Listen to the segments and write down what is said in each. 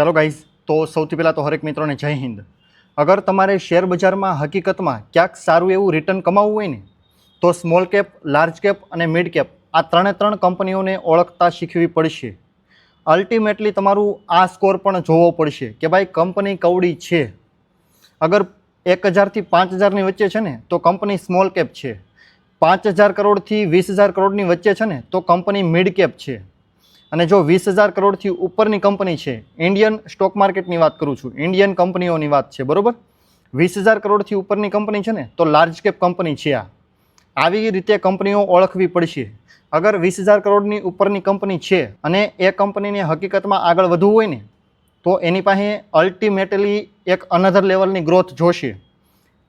ચાલો ગાઈઝ તો સૌથી પહેલાં તો હરેક મિત્રોને જય હિન્દ. અગર તમારે શેર બજારમાં હકીકતમાં ક્યાંક સારું એવું રિટર્ન કમાવવું હોય ને, તો સ્મોલ કેપ લાર્જ કેપ અને મિડ કેપ આ ત્રણે ત્રણ કંપનીઓને ઓળખતા શીખવી પડશે. અલ્ટિમેટલી તમારું આ સ્કોર પણ જોવો પડશે કે ભાઈ કંપની કવડી છે. અગર એક હજારથી પાંચ હજારની વચ્ચે છે ને, તો કંપની સ્મોલ કેપ છે. પાંચ હજાર કરોડથી વીસ હજાર કરોડની વચ્ચે છે ને, તો કંપની મિડ કેપ છે. અને જો વીસ હજાર કરોડથી ઉપરની કંપની છે ઇન્ડિયન સ્ટોક માર્કેટની વાત કરું છું ઇન્ડિયન કંપનીઓની વાત છે, બરાબર? વીસ હજાર કરોડથી ઉપરની કંપની છે ને, તો લાર્જ કેપ કંપની છે આ. આવી રીતે કંપનીઓ ઓળખવી પડશે. અગર વીસ હજાર કરોડની ઉપરની કંપની છે અને એ કંપનીને હકીકતમાં આગળ વધવું હોય ને, તો એની પાસે અલ્ટિમેટલી એક અનધર લેવલની ગ્રોથ જોશે.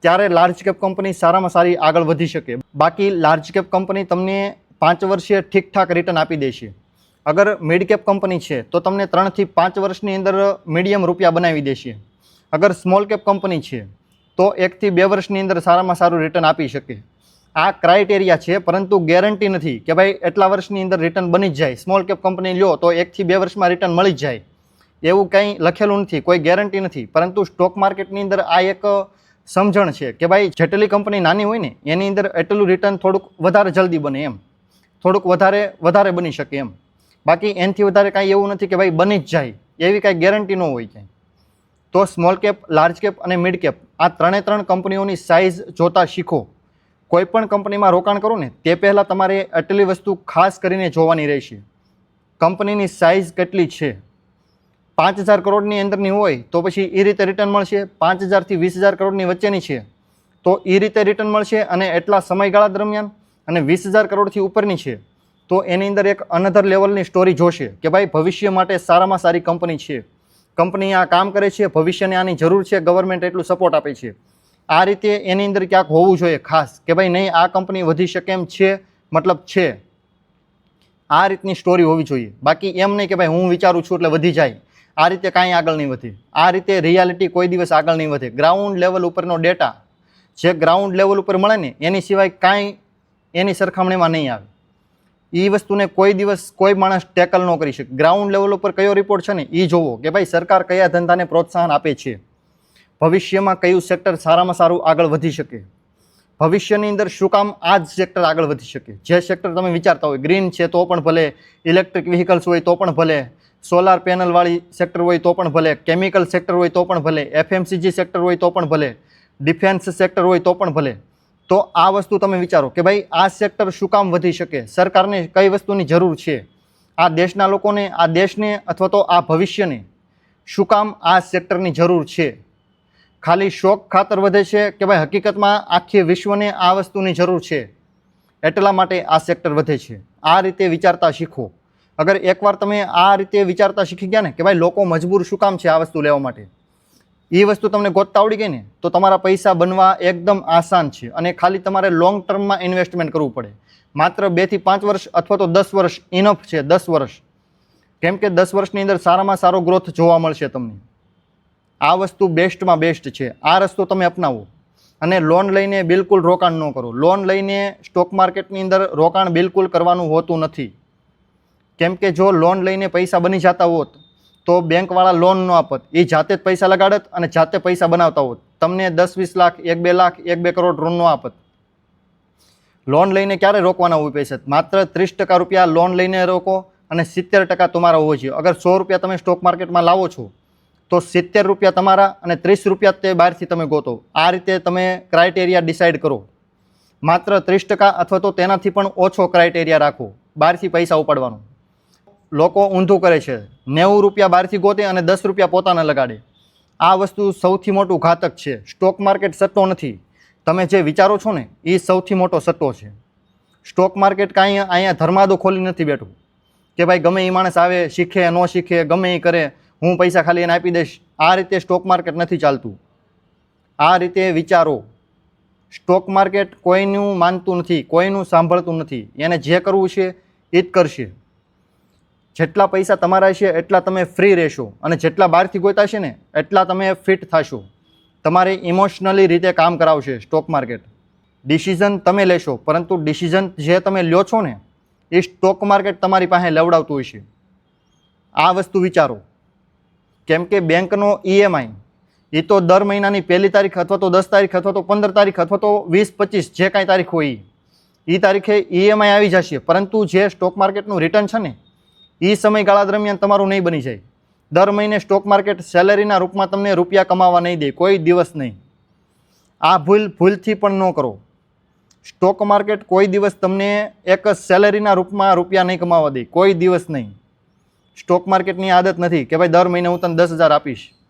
ત્યારે લાર્જ કેપ કંપની સારામાં સારી આગળ વધી શકે. બાકી લાર્જ કેપ કંપની તમને પાંચ વર્ષે ઠીકઠાક રિટર્ન આપી દેશે. અગર મિડ કેપ કંપની છે, તો તમને ત્રણથી પાંચ વર્ષની અંદર મીડિયમ રૂપિયા બનાવી દેશે. અગર સ્મોલ કેપ કંપની છે, તો એકથી બે વર્ષની અંદર સારામાં સારું રિટર્ન આપી શકે. આ ક્રાઇટેરિયા છે, પરંતુ ગેરંટી નથી કે ભાઈ એટલા વર્ષની અંદર રિટર્ન બની જ જાય. સ્મોલ કેપ કંપની લ્યો, તો એકથી બે વર્ષમાં રિટર્ન મળી જ જાય. એવું કંઈ લખેલું નથી, કોઈ ગેરંટી નથી. પરંતુ સ્ટોક માર્કેટની અંદર આ એક સમજણ છે કે ભાઈ જેટલી કંપની નાની હોય ને, એની અંદર એટલું રિટર્ન થોડુંક વધારે જલ્દી બને એમ. થોડુંક વધારે વધારે બની શકે એમ. બાકી એનાથી વધારે કાંઈ એવું નથી કે ભાઈ બની જ જાય. એવી કાંઈ ગેરંટી ન હોય ક્યાંય. તો સ્મોલ કેપ લાર્જ કેપ અને મિડ કેપ આ ત્રણે ત્રણ કંપનીઓની સાઇઝ જોતા શીખો. કોઈપણ કંપનીમાં રોકાણ કરો ને, તે પહેલાં તમારે આટલી વસ્તુ ખાસ કરીને જોવાની રહેશે. કંપનીની સાઇઝ કેટલી છે? પાંચ હજાર કરોડની અંદરની હોય, તો પછી એ રીતે રિટર્ન મળશે. પાંચ હજારથી વીસ હજાર કરોડની વચ્ચેની છે. તો એ રીતે રિટર્ન મળશે અને એટલા સમયગાળા દરમિયાન અને વીસ હજાર કરોડથી ઉપરની છે. તો એની અંદર એક અનધર લેવલની સ્ટોરી જોશે કે ભાઈ ભવિષ્ય માટે સારામાં સારી કંપની છે. કંપની આ કામ કરે છે, ભવિષ્યને આની જરૂર છે ગવર્મેન્ટ એટલું સપોર્ટ આપે છે. આ રીતે એની અંદર ક્યાંક હોવું જોઈએ ખાસ કે ભાઈ નહીં, આ કંપની વધી શકે એમ છે, મતલબ છે. આ રીતની સ્ટોરી હોવી જોઈએ. બાકી એમ નહીં કે ભાઈ હું વિચારું છું એટલે વધી જાય. આ રીતે કાંઈ આગળ નહીં વધે. આ રીતે રિયાલિટી કોઈ દિવસ આગળ નહીં વધે. ગ્રાઉન્ડ લેવલ ઉપરનો ડેટા જે ગ્રાઉન્ડ લેવલ ઉપર મળે ને, એની સિવાય કાંઈ એની સરખામણીમાં નહીં આવે. એ વસ્તુને કોઈ દિવસ કોઈ માણસ ટેકલ ન કરી શકે. ગ્રાઉન્ડ લેવલ ઉપર કયો રિપોર્ટ છે ને એ જોવો કે ભાઈ સરકાર કયા ધંધાને પ્રોત્સાહન આપે છે? ભવિષ્યમાં કયું સેક્ટર સારામાં સારું આગળ વધી શકે? ભવિષ્યની અંદર શું કામ આ જ સેક્ટર આગળ વધી શકે? જે સેક્ટર તમે વિચારતા હોય ગ્રીન છે તો પણ ભલે ઇલેક્ટ્રિક વ્હીકલ્સ હોય તો પણ ભલે સોલાર પેનલવાળી સેક્ટર હોય તો પણ ભલે કેમિકલ સેક્ટર હોય તો પણ ભલે એફએમસીજી સેક્ટર હોય તો પણ ભલે ડિફેન્સ સેક્ટર હોય તો પણ ભલે. તો આ વસ્તુ તમે વિચારો કે ભાઈ આ સેક્ટર શું કામ વધી શકે? સરકારને કઈ વસ્તુની જરૂર છે? આ દેશના લોકોને, આ દેશને અથવા તો આ ભવિષ્યને શું કામ આ સેક્ટરની જરૂર છે? ખાલી શોખ ખાતર વધે છે કે ભાઈ હકીકતમાં આખી વિશ્વને આ વસ્તુની જરૂર છે? એટલા માટે આ સેક્ટર વધે છે. આ રીતે વિચારતા શીખો. અગર એકવાર તમે આ રીતે વિચારતા શીખી ગયા ને કે ભાઈ લોકો મજબૂર શું કામ છે આ વસ્તુ લેવા માટે? એ વસ્તુ તમને ગોતતા આવડી ગઈ ને, તો તમારા પૈસા બનવા એકદમ આસાન છે. અને ખાલી તમારે લોંગ ટર્મમાં ઇન્વેસ્ટમેન્ટ કરવું પડે. માત્ર બેથી પાંચ વર્ષ અથવા તો દસ વર્ષ ઇનફ છે, દસ વર્ષ. કેમ કે દસ વર્ષની અંદર સારામાં સારો ગ્રોથ જોવા મળશે તમને. આ વસ્તુ બેસ્ટમાં બેસ્ટ છે. આ રસ્તો તમે અપનાવો. અને લોન લઈને બિલકુલ રોકાણ ન કરો. લોન લઈને સ્ટોક માર્કેટની અંદર રોકાણ બિલકુલ કરવાનું હોતું નથી. કેમ કે જો લોન લઈને પૈસા બની જતા હોત તો બેંકવાળા લોન ન આપત. એ જાતે જ પૈસા લગાડત અને જાતે પૈસા બનાવતા હોત. તમને દસ વીસ લાખ એક બે લાખ એક બે કરોડ લોન ન આપત. લોન લઈને ક્યારે રોકવાના હોય પૈસા? માત્ર ત્રીસ ટકા રૂપિયા લોન લઈને રોકો અને સિત્તેર ટકા તમારા હોવો જોઈએ. અગર સો રૂપિયા તમે સ્ટોક માર્કેટમાં લાવો છો, તો સિત્તેર રૂપિયા તમારા અને ત્રીસ રૂપિયા તે બહારથી તમે ગોતો. આ રીતે તમે ક્રાઇટેરિયા ડિસાઇડ કરો. માત્ર ત્રીસ ટકા અથવા તો તેનાથી પણ ઓછો ક્રાઇટેરિયા રાખો. બહારથી પૈસા ઉપાડવાનો. લોકો ઊંધું કરે છે. નેવું રૂપિયા બહારથી ગોતે અને દસ રૂપિયા પોતાને લગાડે. આ વસ્તુ સૌથી મોટું ઘાતક છે. સ્ટોક માર્કેટ સટ્ટો નથી. તમે જે વિચારો છો ને એ સૌથી મોટો સટ્ટો છે. સ્ટોક માર્કેટ કાંઈ અહીંયા ધર્માદો ખોલી નથી બેઠું. કે ભાઈ ગમે એ માણસ આવે, શીખે, ન શીખે, ગમે એ કરે, હું પૈસા ખાલી એને આપી દઈશ. આ રીતે સ્ટોક માર્કેટ નથી ચાલતું. આ રીતે વિચારો. સ્ટોક માર્કેટ કોઈનું માનતું નથી, કોઈનું સાંભળતું નથી. એને જે કરવું છે એ જ કરશે. જેટલા પૈસા તમારા છે, એટલા તમે ફ્રી રહેશો. અને જેટલા બહારથી ગોતા છે ને, એટલા તમે ફિટ થશો. તમારે ઇમોશનલી રીતે કામ કરાવશે સ્ટોક માર્કેટ ડિસિઝન તમે લેશો, પરંતુ ડિસિઝન જે તમે લ્યો છો ને, એ સ્ટોક માર્કેટ તમારી પાસે લેવડાવતું હોય છે. આ વસ્તુ વિચારો. કેમ કે બેંકનો ઈએમઆઈ એ તો દર મહિનાની પહેલી તારીખ અથવા તો દસ તારીખ અથવા તો પંદર તારીખ અથવા તો વીસ, પચીસ, જે કાંઈ તારીખ હોય એ તારીખે ઈએમઆઈ આવી જશે. પરંતુ જે સ્ટોક માર્કેટનું રિટર્ન છે ને એ સમયગાળા દરમિયાન તમારું નહીં બની જાય. દર મહિને સ્ટોક માર્કેટ સેલેરીના રૂપમાં તમને રૂપિયા કમાવા નહીં દે, કોઈ દિવસ નહીં. આ ભૂલ, ભૂલથી પણ ન કરો. સ્ટોક માર્કેટ કોઈ દિવસ તમને એક સેલેરીના રૂપમાં રૂપિયા નહીં કમાવા દે, કોઈ દિવસ નહીં. સ્ટોક માર્કેટની આદત નથી કે ભાઈ દર મહિને હું તને દસ હજાર આપીશ.